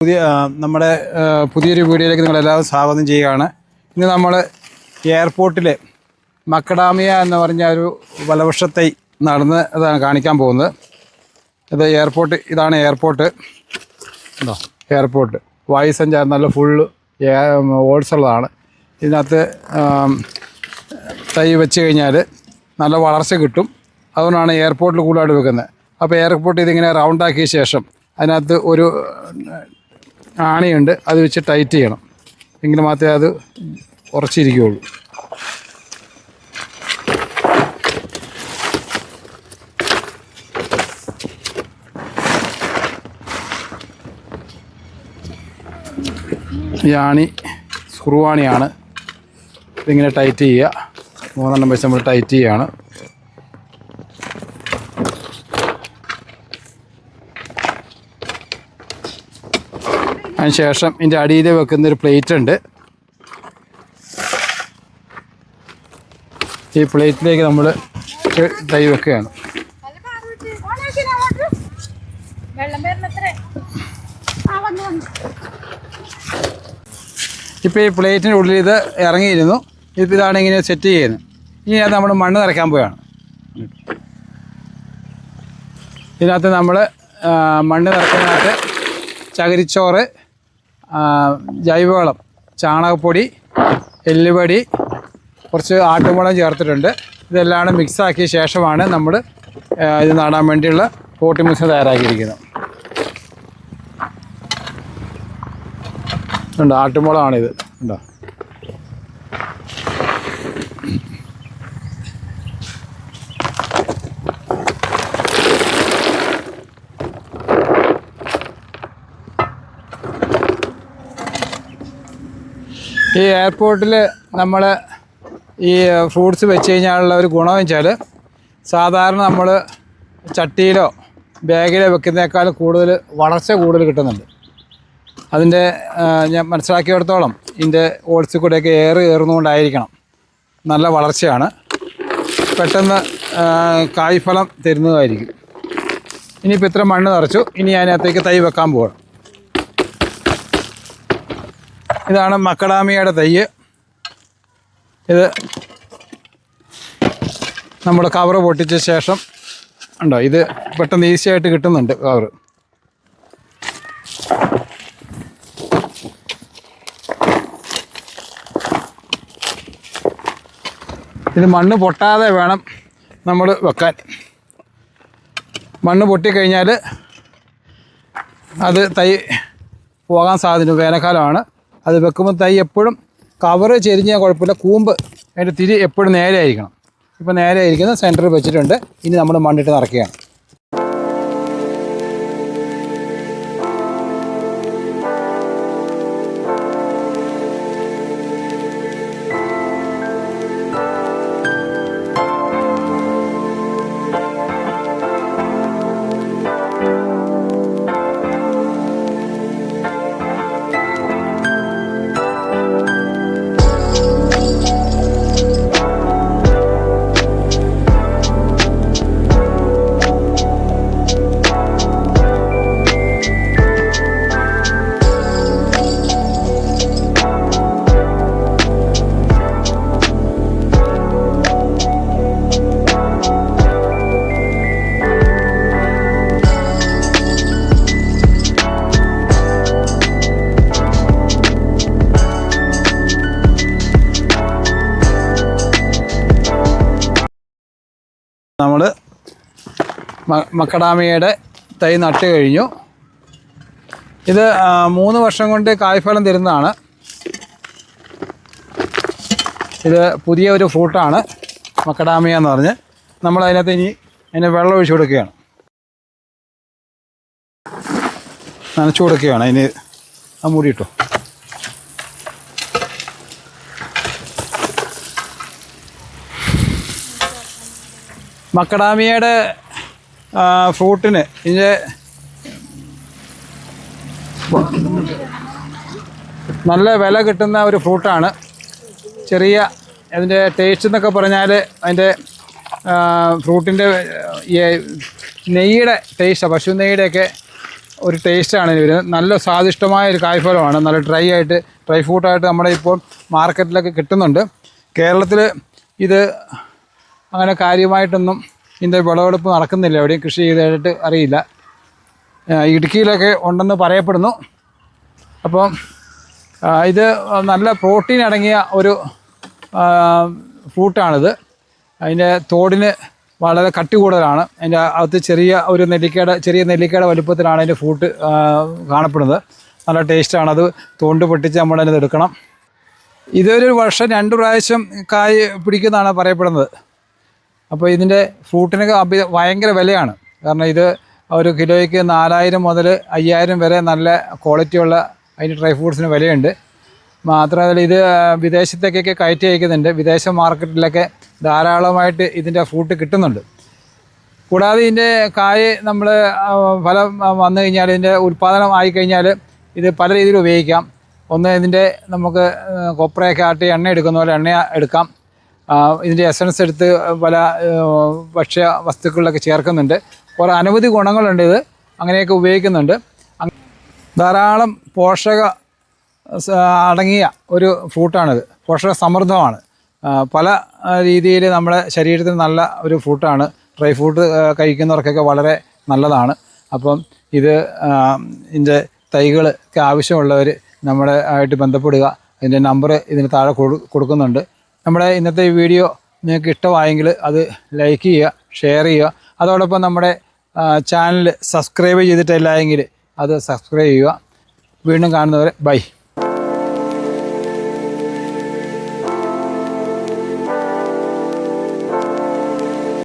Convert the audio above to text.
പുതിയ നമ്മുടെ പുതിയൊരു വീഡിയോയിലേക്ക് നിങ്ങളെല്ലാവരും സ്വാഗതം ചെയ്യുകയാണ്. ഇന്ന് നമ്മൾ എയർപോർട്ടിൽ മക്കഡാമിയ എന്ന് പറഞ്ഞ ഒരു വലവൃഷത്തെ നടന്ന് അതാണ് കാണിക്കാൻ പോകുന്നത്. ഇത് എയർപോർട്ട് ഇതാണ് എയർപോർട്ട്. ഉണ്ടോ എയർപോർട്ട്. വായു സഞ്ചാരം നല്ല ഫുള്ള് ഓൾസ് ഉള്ളതാണ്. ഇതിനകത്ത് തൈ വെച്ച് കഴിഞ്ഞാൽ നല്ല വളർച്ച കിട്ടും. അതുകൊണ്ടാണ് എയർപോർട്ടിൽ കൂടുതലായിട്ട് വെക്കുന്നത്. അപ്പോൾ എയർപോർട്ട് ഇതിങ്ങനെ റൗണ്ടാക്കിയ ശേഷം അതിനകത്ത് ഒരു ആണിയുണ്ട് അത് വെച്ച് ടൈറ്റ് ചെയ്യണം. എങ്കിൽ മാത്രമേ അത് ഉറച്ചിരിക്കുകയുള്ളൂ. ഈ ആണി സ്ക്രൂ ആണിയാണ്. ഇതിങ്ങനെ ടൈറ്റ് ചെയ്യുക. മൂന്നെണ്ണം വെച്ച് നമ്മൾ ടൈറ്റ് ചെയ്യുകയാണ്. അതിനുശേഷം ഇതിന്റെ അടിയിൽ വെക്കുന്ന ഒരു പ്ലേറ്റ് ഉണ്ട്. ഈ പ്ലേറ്റിലേക്ക് നമ്മൾ തൈ വെക്കുകയാണ്. ഇപ്പം ഈ പ്ലേറ്റിന്റെ ഉള്ളിൽ ഇത് ഇറങ്ങിയിരുന്നു. ഇപ്പോൾ ഇതാണ് ഇങ്ങനെ സെറ്റ് ചെയ്യുന്നത്. ഇനി അത് നമ്മൾ മണ്ണ് നിറയ്ക്കാൻ പോവുകയാണ്. ഇതിനകത്ത് നമ്മൾ മണ്ണ് നിറയ്ക്കുന്നതിനകത്ത് ചകിരിച്ചോറ് ജൈവവളം ചാണകപ്പൊടി എല്ലുപൊടി കുറച്ച് ആട്ടുമുളം ചേർത്തിട്ടുണ്ട്. ഇതെല്ലാം മിക്സാക്കിയ ശേഷമാണ് നമ്മൾ ഇത് നടാൻ വേണ്ടിയുള്ള പോട്ടി മിക്സ് തയ്യാറാക്കിയിരിക്കുന്നത്. ഉണ്ട് ആട്ടുമുളമാണിത് ഉണ്ടോ ഈ എയർപോർട്ടിൽ നമ്മൾ ഈ ഫ്രൂട്ട്സ് വെച്ച് കഴിഞ്ഞാലുള്ള ഒരു ഗുണമെന്ന് വെച്ചാൽ സാധാരണ നമ്മൾ ചട്ടിയിലോ ബാഗിലോ വെക്കുന്നേക്കാൾ കൂടുതൽ വളർച്ച കൂടുതൽ കിട്ടുന്നുണ്ട്. അതിന്റെ ഞാൻ മനസ്സിലാക്കിയിടത്തോളം ഇതിന്റെ ഓൾസിൽ കൂടെയൊക്കെ എയർ കയറുന്നുകൊണ്ടായിരിക്കണം നല്ല വളർച്ചയാണ്. പെട്ടെന്ന് കായ്ഫലം തരുന്നതായിരിക്കും. ഇനിയിപ്പോൾ ഇത്ര മണ്ണ് നിറച്ചു. ഇനി അതിനകത്തേക്ക് തൈ വെക്കാൻ പോകണം ഇതാണ് മക്കടാമിയുടെ തൈ ഇത് നമ്മൾ കവർ പൊട്ടിച്ച ശേഷം ഉണ്ടോ? ഇത് പെട്ടെന്ന് ഈസി ആയിട്ട് കിട്ടുന്നുണ്ട് കവർ ഇത് മണ്ണ് പൊട്ടാതെ വേണം നമ്മൾ വെക്കാൻ. മണ്ണ് പൊട്ടിക്കഴിഞ്ഞാൽ അത് തൈ പോകാൻ സാധ്യത വേനൽക്കാലമാണ്. അത് വെക്കുമ്പോൾ തൈ എപ്പോഴും കവറ് ചെരിഞ്ഞാൽ കുഴപ്പമില്ല. കൂമ്പ് അതിന്റെ തിരി എപ്പോഴും നേരെ ആയിരിക്കണം ഇപ്പോൾ നേരെ ആയിരിക്കുന്നത് സെന്ററിൽ വെച്ചിട്ടുണ്ട്. ഇനി നമ്മൾ മണ്ണിട്ട് നിറയ്ക്കുകയാണ്. നമ്മൾ മക്കഡാമിയയുടെ തൈ നട്ട് കഴിഞ്ഞു. ഇത് മൂന്ന് വർഷം കൊണ്ട് കായ്ഫലം തരുന്നതാണ്. ഇത് പുതിയ ഒരു ഫ്രൂട്ടാണ് മക്കടാമിയ എന്ന് പറഞ്ഞ്. നമ്മൾ അതിനകത്ത് ഇനി അതിന് വെള്ളം ഒഴിച്ചു കൊടുക്കുകയാണ്. നനച്ചു കൊടുക്കുകയാണ്. അതിന് ആ മൂടിയിട്ടോ മക്കഡാമിയയുടെ ആ, ഫ്രൂട്ടിന് ഇതിന്റെ നല്ല വില കിട്ടുന്ന ഒരു ഫ്രൂട്ടാണ്. ചെറിയ അതിന്റെ ടേസ്റ്റ് എന്നൊക്കെ പറഞ്ഞാൽ അതിന്റെ ഫ്രൂട്ടിന്റെ നെയ്യുടെ ടേസ്റ്റ് പശു നെയ്യുടെയൊക്കെ ഒരു ടേസ്റ്റാണ് ഇതിന് വരുന്നത് നല്ല സ്വാദിഷ്ടമായ ഒരു കായ്ഫലമാണ്. നല്ല ഡ്രൈ ആയിട്ട് ഡ്രൈ ഫ്രൂട്ടായിട്ട് നമ്മുടെ ഇപ്പോൾ മാർക്കറ്റിലൊക്കെ കിട്ടുന്നുണ്ട്. കേരളത്തിൽ ഇത് അങ്ങനെ കാര്യമായിട്ടൊന്നും ഇതിന്റെ വിളവെടുപ്പ് നടക്കുന്നില്ല. എവിടെയും കൃഷി ചെയ്തതായിട്ട് അറിയില്ല. ഇടുക്കിയിലൊക്കെ ഉണ്ടെന്ന് പറയപ്പെടുന്നു. അപ്പം ഇത് നല്ല പ്രോട്ടീൻ അടങ്ങിയ ഒരു ഫ്രൂട്ടാണിത്. അതിന്റെ തോടിന് വളരെ കട്ടി കൂടുതലാണ്. അതിന്റെ അകത്ത് ചെറിയ ഒരു നെല്ലിക്കയുടെ ചെറിയ നെല്ലിക്കയുടെ വലുപ്പത്തിലാണ് അതിന്റെ ഫ്രൂട്ട് കാണപ്പെടുന്നത്. നല്ല ടേസ്റ്റാണ്. അത് തോണ്ട് പൊട്ടിച്ച് നമ്മൾ എടുക്കണം. ഇതൊരു വർഷം രണ്ട് പ്രാവശ്യം കായ് പിടിക്കുന്നതാണ് പറയപ്പെടുന്നത്. അപ്പോൾ ഇതിന്റെ ഫ്രൂട്ടിനൊക്കെ അഭി ഭയങ്കര വിലയാണ്. കാരണം ഇത് ഒരു കിലോയ്ക്ക് നാലായിരം മുതൽ അയ്യായിരം വരെ നല്ല ക്വാളിറ്റിയുള്ള അതിന് ഡ്രൈ ഫ്രൂട്ട്സിന് വിലയുണ്ട്. മാത്രമല്ല ഇത് വിദേശത്തേക്കൊക്കെ കയറ്റി അയക്കുന്നുണ്ട്. വിദേശ മാർക്കറ്റിലൊക്കെ ധാരാളമായിട്ട് ഇതിന്റെ ഫ്രൂട്ട് കിട്ടുന്നുണ്ട്. കൂടാതെ ഇതിന്റെ കായ് നമ്മൾ ഫലം വന്നു കഴിഞ്ഞാൽ ഇതിന്റെ ഉൽപ്പാദനം ആയിക്കഴിഞ്ഞാൽ ഇത് പല രീതിയിൽ ഉപയോഗിക്കാം. ഒന്ന് ഇതിന്റെ നമുക്ക് കൊപ്രയൊക്കെ ആട്ടി എണ്ണ എടുക്കുന്ന പോലെ എണ്ണ എടുക്കാം. ഇതിന്റെ എസൻസ് എടുത്ത് പല ഭക്ഷ്യ വസ്തുക്കളിലൊക്കെ ചേർക്കുന്നുണ്ട്. കുറേ അനവധി ഗുണങ്ങളുണ്ട് ഇത്. അങ്ങനെയൊക്കെ ഉപയോഗിക്കുന്നുണ്ട്. ധാരാളം പോഷക അടങ്ങിയ ഒരു ഫ്രൂട്ടാണിത്. പോഷക സമൃദ്ധമാണ്. പല രീതിയിൽ നമ്മുടെ ശരീരത്തിന് നല്ല ഒരു ഫ്രൂട്ടാണ്. ഡ്രൈ ഫ്രൂട്ട് കഴിക്കുന്നവർക്കൊക്കെ വളരെ നല്ലതാണ്. അപ്പം ഇത് ഇതിന്റെ തൈകളൊക്കെ ആവശ്യമുള്ളവർ നമ്മുടെ ആയിട്ട് ബന്ധപ്പെടുക. അതിന്റെ നമ്പർ ഇതിന് താഴെ കൊടുക്കുന്നുണ്ട്. നമ്മുടെ ഇന്നത്തെ വീഡിയോ നിങ്ങൾക്ക് ഇഷ്ടമായെങ്കിൽ അത് ലൈക്ക് ചെയ്യുക ഷെയർ ചെയ്യുക. അതോടൊപ്പം നമ്മുടെ ചാനൽ സബ്സ്ക്രൈബ് ചെയ്തിട്ടില്ല എങ്കിൽ അത് സബ്സ്ക്രൈബ് ചെയ്യുക. വീണ്ടും കാണുന്നവരെ ബൈ